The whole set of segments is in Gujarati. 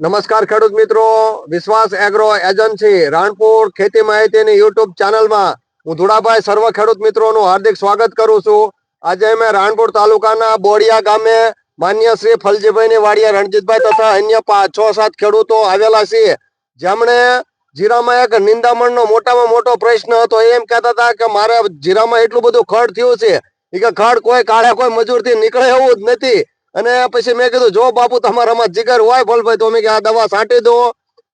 નમસ્કાર ખેડૂત મિત્રો. વિશ્વાસ એગ્રો એજન્સી રાણપુર ખેતી માહિતીની યુટ્યુબ ચેનલમાં હું ધુડાભાઈ સર્વ ખેડૂત મિત્રોનું હાર્દિક સ્વાગત કરું છું. આજે અમે રાણપુર તાલુકાના બોડિયા ગામે માન્ય શ્રી ફલજીભાઈની વાડિયા રણજીતભાઈ તથા અન્ય પાંચ છ સાત ખેડૂતો આવેલા છે જેમણે જીરામાં એક નિંદામણનો મોટામાં મોટો પ્રશ્ન હતો. એમ કહેતા હતા કે મારે જીરામાં એટલું બધું ખડ થયું છે કે ખડ કોઈ કાળે કોઈ મજૂરથી નીકળે એવું જ નથી. અને પછી મેં કીધું જો બાપુ તમારામાં જીગર હોય ભલભાઈ તો મેં કે આ દવા છાંટી દો.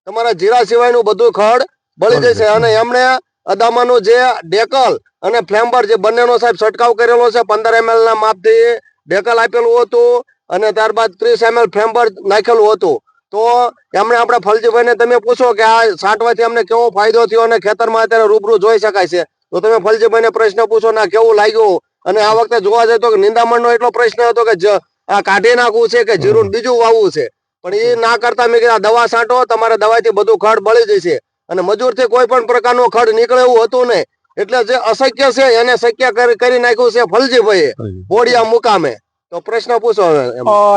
તમારા જીરા સિવાયનું બધું ખડ બળી જશે. અને એમણે અદામાનું જે ડેકલ અને ફ્લેમ્બર જે બંનેનો સાહેબ છંટકાવ કરેલો છે પંદર એમએલ ના માપથી ડેકલ આપેલું હતું અને ત્યારબાદ ત્રીસ એમએલ ફ્લેમ્બર નાખેલું હતું. તો એમણે આપણે ફલજીભાઈને તમે પૂછો કે આ છાંટવાથી અમને કેવો ફાયદો થયો અને ખેતરમાં અત્યારે રૂબરૂ જોઈ શકાય છે? તો તમે ફલજીભાઈને પ્રશ્ન પૂછો ના કેવું લાગ્યું? અને આ વખતે જોવા જાય તો નિંદામણનો એટલો પ્રશ્ન હતો કે કાઢી નાખવું છે કે જીરું બીજું વાવવું છે. પણ એ ના કરતા મેં કીધા દવા છાંટો તમારે દવાથી બધું ખડ બળી જશે. અને મજૂરથી કોઈ પણ પ્રકારનો ખડ નીકળે એવું હતું નહીં. એટલે જે અશક્ય છે એને શક્ય કરી નાખ્યું છે ફલજીભાઈએ બોડિયા મુકામે. તો પ્રશ્ન પૂછો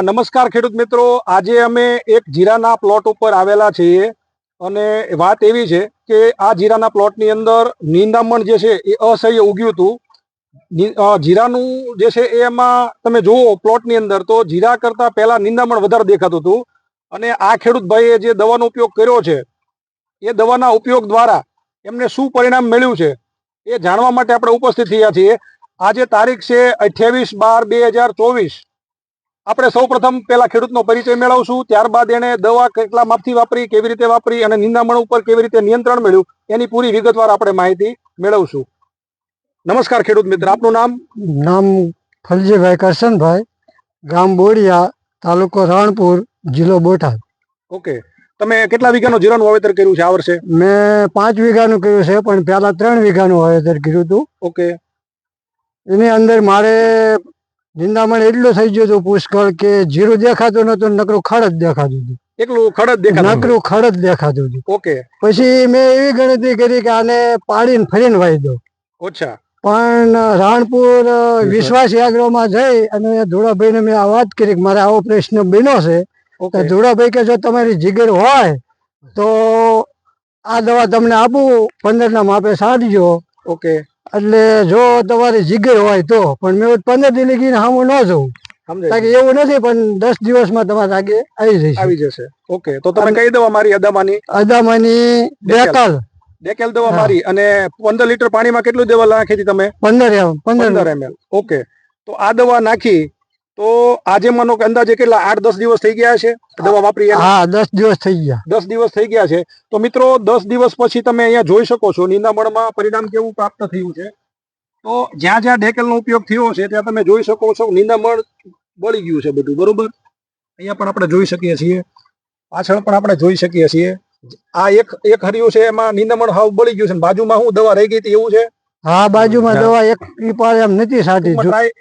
નમસ્કાર ખેડૂત મિત્રો. આજે અમે એક જીરાના પ્લોટ ઉપર આવેલા છીએ. અને વાત એવી છે કે આ જીરાના પ્લોટની અંદર નિંદામણ જે છે એ અસહ્ય ઉગ્યું હતું. જીરાનું જે છે એમાં તમે જુઓ પ્લોટની અંદર, તો જીરા કરતા પહેલા નિંદામણ વધારે દેખાતું હતું. અને આ ખેડૂત ભાઈએ જે દવાનો ઉપયોગ કર્યો છે, એ દવાના ઉપયોગ દ્વારા એમને શું પરિણામ મળ્યું છે, એ જાણવા માટે આપણે ઉપસ્થિત થયા છીએ. આજે તારીખ છે અઠ્યાવીસ બાર બે હજાર ચોવીસ. આપણે સૌ પ્રથમ પેલા ખેડૂતનો પરિચય મેળવશું, ત્યારબાદ એને દવા કેટલા માપથી વાપરી, કેવી રીતે વાપરી અને નિંદામણ ઉપર કેવી રીતે નિયંત્રણ મળ્યું, એની પૂરી વિગતવાર આપણે માહિતી મેળવશું. નમસ્કાર ખેડૂત મિત્ર આપનું નામ? નામ ફલજીભાઈ કરશનભાઈ ગામ બોડિયા તાલુકો રાણપુર જિલ્લો બોટાદ. ઓકે. તમે કેટલા વીઘાનું જીરાનું વાવેતર કર્યું છે આ વર્ષે? મેં પાંચ વીઘાનું કર્યું છે પણ પહેલા ત્રણ વીઘાનું વાવેતર કર્યું હતું. ઓકે. એની અંદર મારે નિંદામણ એટલું થઈ ગયું હતું પુષ્કળ કે જીરું દેખાતું નતું નકરું ખડ જ દેખાતું હતું. એકલું ખડ જ દેખાતું નકરું ખડ જ દેખાતું હતું. ઓકે. પછી મેં એવી ગણતરી કરી કે આને પાડીને ફરીને વાવી દો ઓછા પણ રાણપુર વિશ્વાસ યાગ્રોમાં જઈ અને ધોળાભાઈને મેં આ વાત કરી કે મારે આવો પ્રશ્ન બન્યો છે. કે ધોળાભાઈ કે જો તમારી જીગર હોય તો આ દવા તમને આપું પંદર ના માપે સાંટજો ઓકે. એટલે જો તમારી જીગર હોય તો. પણ મેં પંદર દી લગીને હામો ન જવું એવું નથી પણ દસ દિવસમાં તમારે આગે આવી જશે. આવી જશે. ઓકે. તો તમે કઈ દવા મારી અદામાની? અદામાની બેકલ. ડેકેલ દવા મારી અને પંદર લીટર પાણીમાં કેટલું દવા નાખી હતી તમે? પંદર પંદર એમએલ ઓકે. તો આ દવા નાખી તો આજે માનો કે અંદાજે કેટલા આઠ દસ દિવસ થઈ ગયા છે? દવા વાપરી હા દસ દિવસ થઈ ગયા. દસ દિવસ થઈ ગયા છે. તો મિત્રો દસ દિવસ પછી તમે અહીંયા જોઈ શકો છો નિંદામણમાં પરિણામ કેવું પ્રાપ્ત થયું છે? તો જ્યાં જ્યાં ડેકેલનો ઉપયોગ થયો છે ત્યાં તમે જોઈ શકો છો નિંદામણ બળી ગયું છે બધું બરોબર? અહીંયા પણ આપણે જોઈ શકીએ છીએ. પાછળ પણ આપણે જોઈ શકીએ છીએ. આ એક એક હરિયું છે એમાં નિંદમણ હાવ બળી ગયું છે બાજુમાં હું દવા રહી ગઈ હતી એવું છે? હા બાજુમાં દવા એક પાર એમ નથી સાટી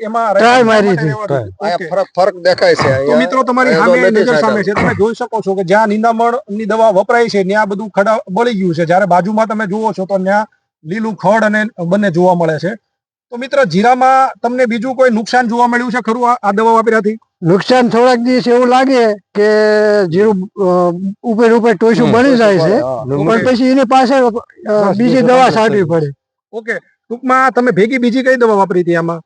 એમાં ટ્રાય મારી હતી. ફરક ફરક દેખાય છે. તો મિત્રો તમારી સામે નજર સામે છે. તમે જોઈ શકો છો કે જ્યાં નિંદામણની દવા વપરાય છે ત્યાં બધું ખડા બળી ગયું છે. જ્યારે બાજુમાં તમે જુઓ છો તો ત્યાં લીલું ખડ અને બંને જોવા મળે છે. તો મિત્ર જીરામાં તમને બીજું કોઈ નુકસાન જોવા મળ્યું છે ખરું આ આ દવા વાપર્યાથી? નુકસાન થોડાક દિવસ એવું લાગે કે જીરું ઉપર ઉપર ટોસું બની જાય છે પણ પછી એની પાસે બીજી દવા છાંટવી પડે. ઓકે ટૂંકમાં તમે ભેગી બીજી કઈ દવા વાપરી હતી આમાં?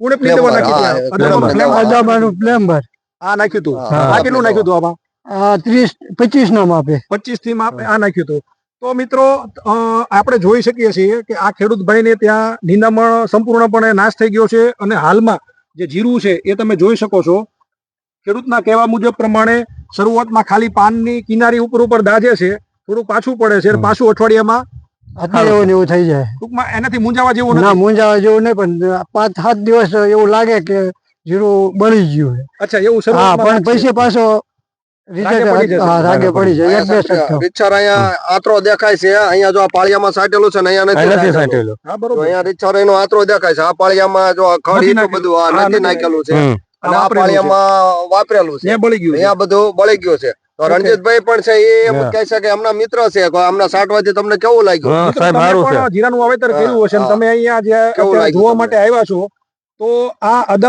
ઉણપની દવા નાખી હા, અદામાનું પ્લેમ્બર. આ નાખ્યું હતું? હા, આ કેટલું નાખ્યું હતું આમાં? ત્રીસ પચીસ ના માપે. પચીસથી માપે આ નાખ્યું હતું. તો મિત્રો અ, આપણે જોઈ શકીએ છીએ કે આ ખેડૂત ભાઈને ત્યાં નિંદામણ સંપૂર્ણપણે નાશ થઈ ગયો છે અને હાલમાં જે જીરું છે એ તમે જોઈ શકો છો. ખેડૂતના કહેવા મુજબ પ્રમાણે શરૂઆતમાં ખાલી પાનની કિનારી ઉપર ઉપર દાજે છે થોડું પાછું પડે છે પાછું અઠવાડિયામાં અત્યારે એવું એવું થઈ જાય. ટૂંકમાં એનાથી મૂંઝાવા જેવું ના મૂંઝાવા જેવું નહીં પણ પાંચ સાત દિવસ એવું લાગે કે જીરું બળી ગયું અચ્છા એવું શરૂઆતમાં પણ. પછી પાછો રાગે પડી જાય અહીંયા આત્રો દેખાય છે અહીંયા જો આ પાળિયામાં સાટેલું છે ને અહીંયા નથી સાટેલું. હા બરોબર. અહીંયા રીતસર એનો આત્રો દેખાય છે આ પાળિયામાં જો આ ખડ નથી એટલું નાખેલું. બધું આ નથી નથી નાખેલું છે. અને આ પાળિયામાં વાપરેલું છે. બળી ગયું છે. અહીંયા બધું બળી ગયું છે. તો રણજીતભાઈ પણ છે એ એમ કહે છે કે એમના મિત્ર છે કે આમના સાટવાથી તમને કેવું લાગ્યું? પણ જીરાનું વાવેતર કર્યું હશે તમે અહીંયા જે જોવા માટે આવ્યા છો તો આ અદમ